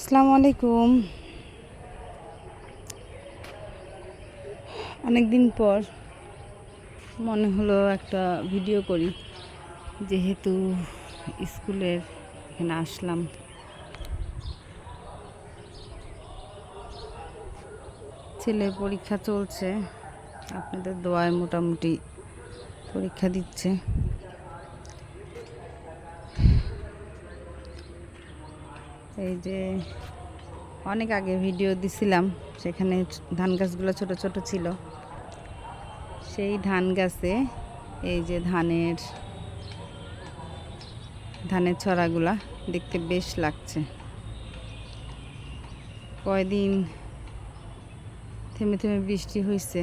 আসসালামু আলাইকুম। অনেক দিন পর মনে হলো একটা ভিডিও করি, যেহেতু স্কুলের এখানে আসলাম। ছেলের পরীক্ষা চলছে, আপনাদের দোয়ায় মোটামুটি পরীক্ষা দিচ্ছে। এই যে অনেক আগে ভিডিও দিছিলাম, সেখানে ধান গাছগুলো ছোট ছোট ছিল। সেই ধান গাছে এই যে ধানের ধানের ছড়াগুলা দেখতে বেশ লাগছে। কয়দিন থেমে থেমে বৃষ্টি হয়েছে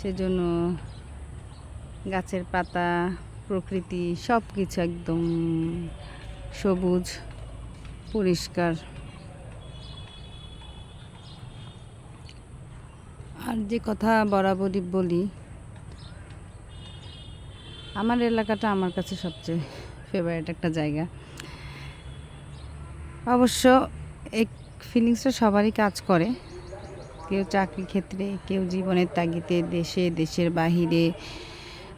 সেজন্য গাছের পাতা, প্রকৃতি সব কিছু একদম সবুজ, পরিষ্কার। আর যে কথা বরাবরই বলি, আমার এলাকাটা আমার কাছে সবচেয়ে ফেভারিট একটা জায়গা। অবশ্য এই ফিলিংসটা সবারই কাজ করে। কেউ চাকরি ক্ষেত্রে, কেউ জীবনের তাগিদে দেশে, দেশের বাহিরে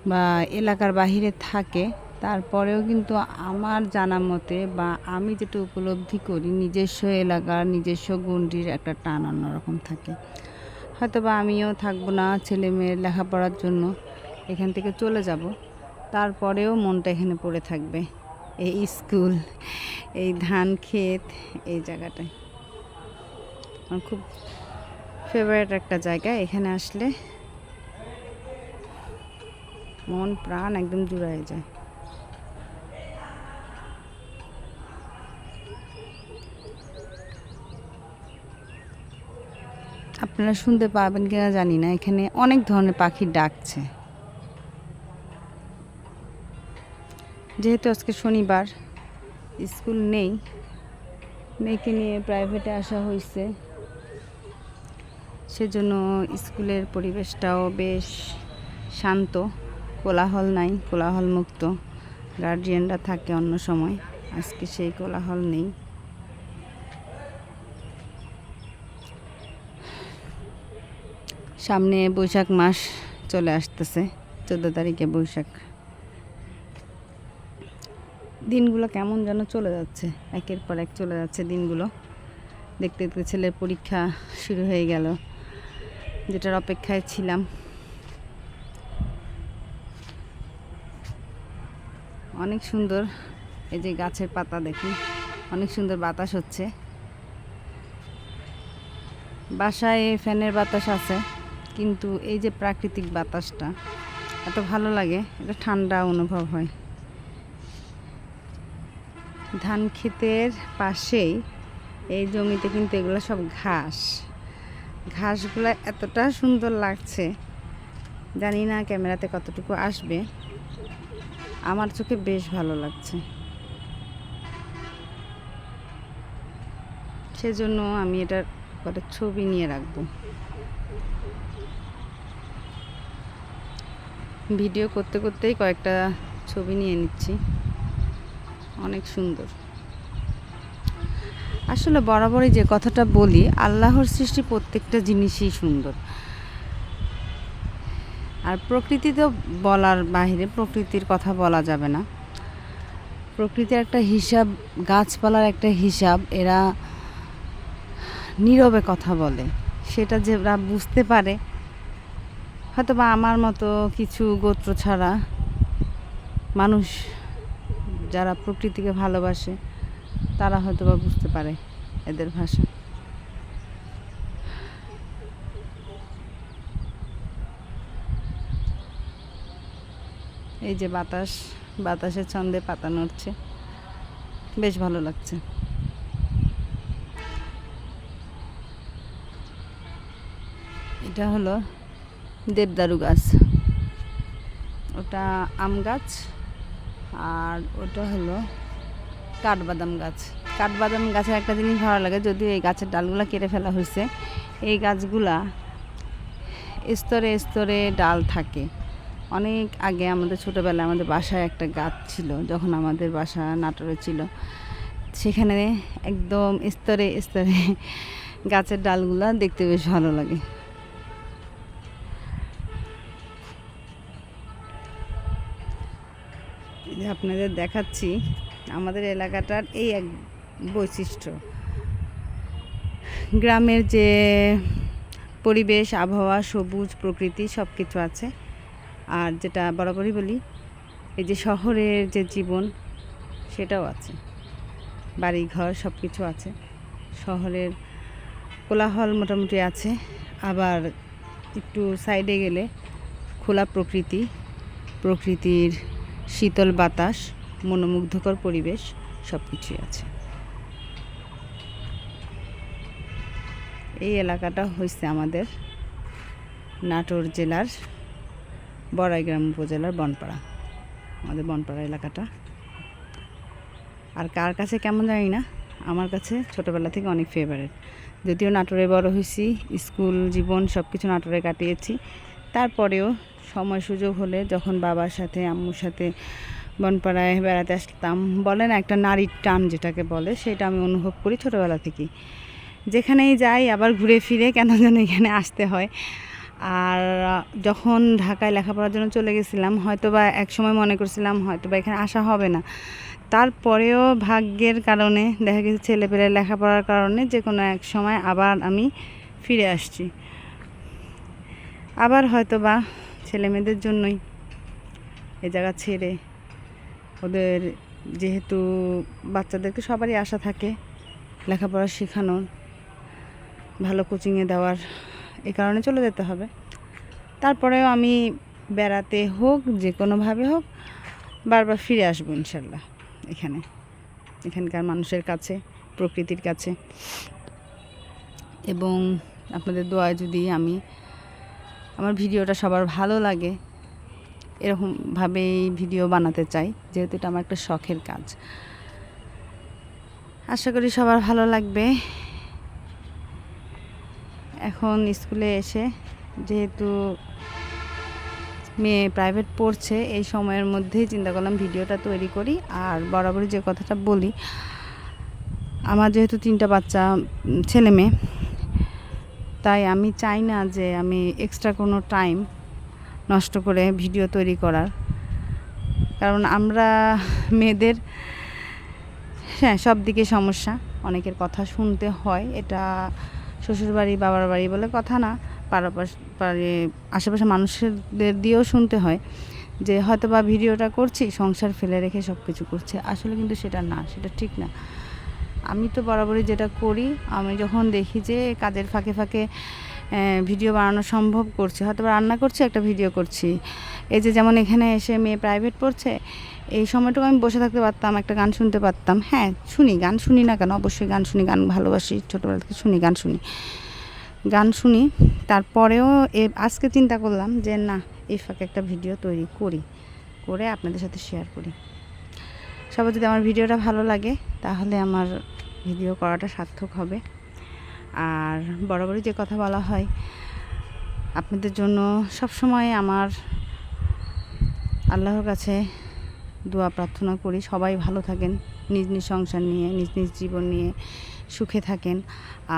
বা এলাকার বাহিরে থাকে। তারপরেও কিন্তু আমার জানা মতে বা আমি যেটা উপলব্ধি করি, নিজস্ব এলাকার নিজস্ব গণ্ডির একটা টান অন্যরকম থাকে। হয়তো বা আমিও থাকব না ছেলে মেয়ের লেখাপড়ার জন্য। এখান থেকে চলে যাব। তারপরেও মনটা এখানে পড়ে থাকবে। এই স্কুল, এই ধান ক্ষেত, এই জায়গাটায়। আমার খুব ফেভারেট একটা জায়গা। এখানে আসলে মন প্রাণ একদম জুড়ায় যায়। আপনারা শুনতে পাবেন কিনা জানি না, এখানে অনেক ধরনের পাখি ডাকছে। যেহেতু আজকে শনিবার, স্কুল নেই, মেয়েকে নিয়ে প্রাইভেটে আসা হয়েছে। সেজন্য স্কুলের পরিবেশটাও বেশ শান্ত, কোলাহল নাই কোলাহল মুক্ত গার্জিয়ানরা থাকে অন্য সময়, আজকে সেই কোলাহল নেই। সামনে বৈশাখ মাস চলে আসতেছে, চোদ্দ তারিখে বৈশাখ। দিনগুলো কেমন যেন চলে যাচ্ছে, একের পর এক চলে যাচ্ছে দিনগুলো। দেখতে দেখতে ছেলের পরীক্ষা শুরু হয়ে গেল, যেটার অপেক্ষায় ছিলাম। অনেক সুন্দর, এই যে গাছের পাতা দেখি, অনেক সুন্দর বাতাস হচ্ছে। বাসায় ফ্যানের বাতাস আছে। কিন্তু এই যে প্রাকৃতিক বাতাসটা, এত ভালো লাগে, এটা ঠান্ডা অনুভব হয়। ধান ক্ষেতের পাশেই এই জমিতে কিন্তু এগুলো সব ঘাস। ঘাসগুলো এতটা সুন্দর লাগছে, জানি না ক্যামেরাতে কতটুকু আসবে। আমার চোখে বেশ ভালো লাগছে। সেজন্য আমি এটার কটা ছবি নিয়ে রাখব। ভিডিও করতে করতেই কয়েকটা ছবি নিয়ে নিচ্ছি। অনেক সুন্দর। আসলে বরাবরই যে কথাটা বলি, আল্লাহর সৃষ্টি প্রত্যেকটা জিনিসই সুন্দর। আর প্রকৃতি তো বলার বাহিরে প্রকৃতির কথা বলা যাবে না। প্রকৃতির একটা হিসাব, গাছপালার একটা হিসাব, এরা নীরবে কথা বলে। সেটা যেরা বুঝতে পারে হয়তো বা আমার মতো কিছু গোত্র ছাড়া মানুষ যারা প্রকৃতিকে ভালোবাসে, তারা হয়তো বা বুঝতে পারে এদের ভাষা। এই যে বাতাস বাতাসের ছন্দে পাতা নড়ছে। বেশ ভালো লাগছে। এটা হলো দেবদারু গাছ। ওটা আম গাছ আর ওটা হলো কাঠবাদাম গাছ। কাঠবাদাম গাছের একটা জিনিস ভালো লাগে যদিও এই গাছের ডালগুলো কেটে ফেলা হয়েছে এই গাছগুলা স্তরে স্তরে ডাল থাকে। অনেক আগে আমাদের ছোটোবেলায় আমাদের বাসায় একটা গাছ ছিল, যখন আমাদের বাসা নাটোরে ছিল। সেখানে একদম স্তরে স্তরে গাছের ডালগুলা দেখতে বেশ ভালো লাগে। যে আপনাদের দেখাচ্ছি, আমাদের এলাকাটার এই এক বৈশিষ্ট্য। গ্রামের যে পরিবেশ, আবহাওয়া, সবুজ প্রকৃতি সব কিছু আছে। আর যেটা বরাবরই বলি, এই যে শহরের যে জীবন, সেটাও আছে। বাড়ি ঘর সব কিছু আছে। শহরের কোলাহল মোটামুটি আছে। আবার একটু সাইডে গেলে খোলা প্রকৃতি, প্রকৃতির শীতল বাতাস, মনোমুগ্ধকর পরিবেশ সব কিছুই আছে। এই এলাকাটা হয়েছে আমাদের নাটোর জেলার বড়াইগ্রাম উপজেলার বনপাড়া। আমাদের বনপাড়া এলাকাটা। আর কার কাছে কেমন জানি না, আমার কাছে ছোটোবেলা থেকে অনেক ফেভারেট যদিও নাটোরে বড় হয়েছি স্কুল জীবন সব কিছু নাটোরে কাটিয়েছি। তারপরেও সময় সুযোগ হলে যখন বাবার সাথে, আম্মুর সাথে বনপাড়ায় বেড়াতে আসতাম বলে না একটা নারীর টান যেটাকে বলে, সেটা আমি অনুভব করি ছোটোবেলা থেকেই। যেখানেই যাই, আবার ঘুরে ফিরে কেন যেন এখানে আসতে হয়। আর যখন ঢাকায় লেখাপড়ার জন্য চলে গেছিলাম হয়তো বা এক সময় মনে করছিলাম হয়তো বা এখানে আসা হবে না। তারপরেও ভাগ্যের কারণে, দেখা গেছে ছেলেপেলে লেখাপড়ার কারণে যে কোনো এক সময় আবার আমি ফিরে আসছি। আবার হয়তো বা ছেলে মেয়েদের জন্যই এ জায়গা ছেড়ে ওদের যেহেতু বাচ্চাদেরকে সবারই আশা থাকে লেখাপড়া শেখানোর, ভালো কোচিংয়ে দেওয়ার এই কারণে চলে যেতে হবে। তারপরেও আমি বেড়াতে হোক, যে কোনোভাবে হোক, বারবার ফিরে আসব ইনশাল্লাহ এখানে, এখানকার মানুষের কাছে, প্রকৃতির কাছে। এবং আপনাদের দোয়ায় যদি আমি আমার ভিডিওটা সবার ভালো লাগে। এরকমভাবেই ভিডিও বানাতে চাই, যেহেতু এটা আমার একটা শখের কাজ। আশা করি সবার ভালো লাগবে। এখন স্কুলে এসে যেহেতু মেয়ে প্রাইভেট পড়ছে, এই সময়ের মধ্যেই চিন্তা করলাম ভিডিওটা তৈরি করি। আর বরাবরই যে কথাটা বলি, আমার যেহেতু তিনটা বাচ্চা ছেলে মেয়ে তাই আমি চাই না যে আমি এক্সট্রা কোনো টাইম নষ্ট করে ভিডিও তৈরি করার। কারণ আমরা মেয়েদের হ্যাঁ সব দিকে সমস্যা। অনেকের কথা শুনতে হয়, এটা শ্বশুরবাড়ি, বাবার বাড়ি বলে কথা না পারাপাশ পারে আশেপাশে মানুষদের দিয়েও শুনতে হয় যে হয়তো বা ভিডিওটা করছি, সংসার ফেলে রেখে সব কিছু করছে। আসলে কিন্তু সেটা না, সেটা ঠিক না। আমি তো বরাবরই যেটা করি, আমি যখন দেখি যে কাজের ফাঁকে ফাঁকে ভিডিও বানানো সম্ভব করছি, হয়তো রান্না করছি, একটা ভিডিও করছি। এই যে যেমন এখানে এসে মেয়ে প্রাইভেট পড়ছে, এই সময়টুকু আমি বসে থাকতে পারতাম, একটা গান শুনতে পারতাম। হ্যাঁ শুনি, গান শুনি না কেন? অবশ্যই গান শুনি, গান ভালোবাসি, ছোটোবেলা থেকে শুনি, গান শুনি। গান শুনি, তারপরেও এ, আজকে চিন্তা করলাম যে না, এই ফাঁকে একটা ভিডিও তৈরি করি, করে আপনাদের সাথে শেয়ার করি। সবার যদি আমার ভিডিওটা ভালো লাগে, তাহলে আমার ভিডিও করাটা সার্থক হবে। আর বরাবরই যে কথা বলা হয়, আপনাদের জন্য সব সময় আমার আল্লাহর কাছে দোয়া প্রার্থনা করি। সবাই ভালো থাকেন, নিজ নিজ সংসার নিয়ে, নিজ নিজ জীবন নিয়ে সুখে থাকেন।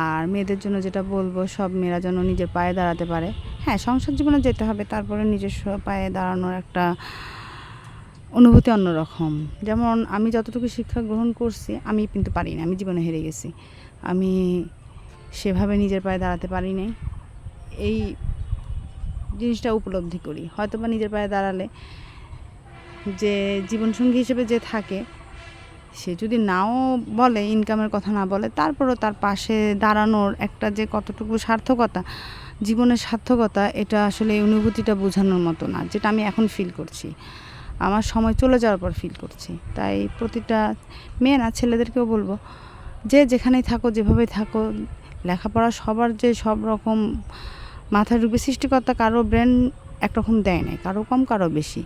আর মেয়েদের জন্য যেটা বলব, সব মেয়েরা যেন নিজের পায়ে দাঁড়াতে পারে। হ্যাঁ সংসার জীবনে যেতে হবে, তারপরে নিজস্ব পায়ে দাঁড়ানোর একটা অনুভূতি অন্যরকম। যেমন আমি যতটুকু শিক্ষা গ্রহণ করছি, আমি কিন্তু পারি না আমি জীবনে হেরে গেছি। আমি সেভাবে নিজের পায়ে দাঁড়াতে পারি নাই। এই জিনিসটা উপলব্ধি করি। হয়তো বা নিজের পায়ে দাঁড়ালে যে জীবনসঙ্গী হিসেবে যে থাকে, সে যদি নাও বলে, ইনকামের কথা না বলে, তারপরও তার পাশে দাঁড়ানোর একটা যে কতটুকু সার্থকতা, জীবনের সার্থকতা, এটা আসলে অনুভূতিটা বোঝানোর মতো না, যেটা আমি এখন ফিল করছি। আমার সময় চলে যাওয়ার পর ফিল করছি। তাই প্রতিটা মেয়ে না ছেলেদেরকেও বলব যে যেখানেই থাকো যেভাবে থাকো লেখাপড়া সবার যে সব রকম মাথায় ঢুকবে সৃষ্টিকর্তা কারও ব্রেন একরকম দেয় নাই কারও কম কারও বেশি।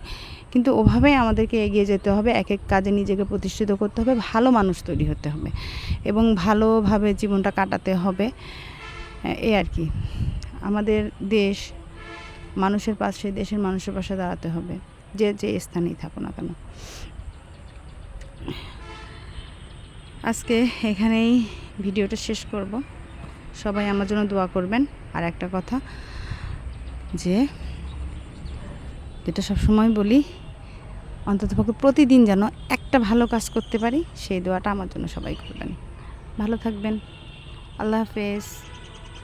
কিন্তু ওভাবেই আমাদেরকে এগিয়ে যেতে হবে এক এক কাজে নিজেকে প্রতিষ্ঠিত করতে হবে ভালো মানুষ তৈরি হতে হবে এবং ভালোভাবে জীবনটা কাটাতে হবে। হ্যাঁ, এই আর কি। আমাদের দেশ মানুষের পাশে দেশের মানুষের পাশে দাঁড়াতে হবে। যে যে স্থানেই থাকো না কেন। আজকে এখানেই ভিডিওটা শেষ করব। সবাই আমার জন্য দোয়া করবেন। আর একটা কথা যে, যেটা সবসময় বলি অন্ততপক্ষে প্রতিদিন যেন একটা ভালো কাজ করতে পারি, সেই দোয়াটা আমার জন্য সবাই করবেন। ভালো থাকবেন। আল্লাহ হাফেজ।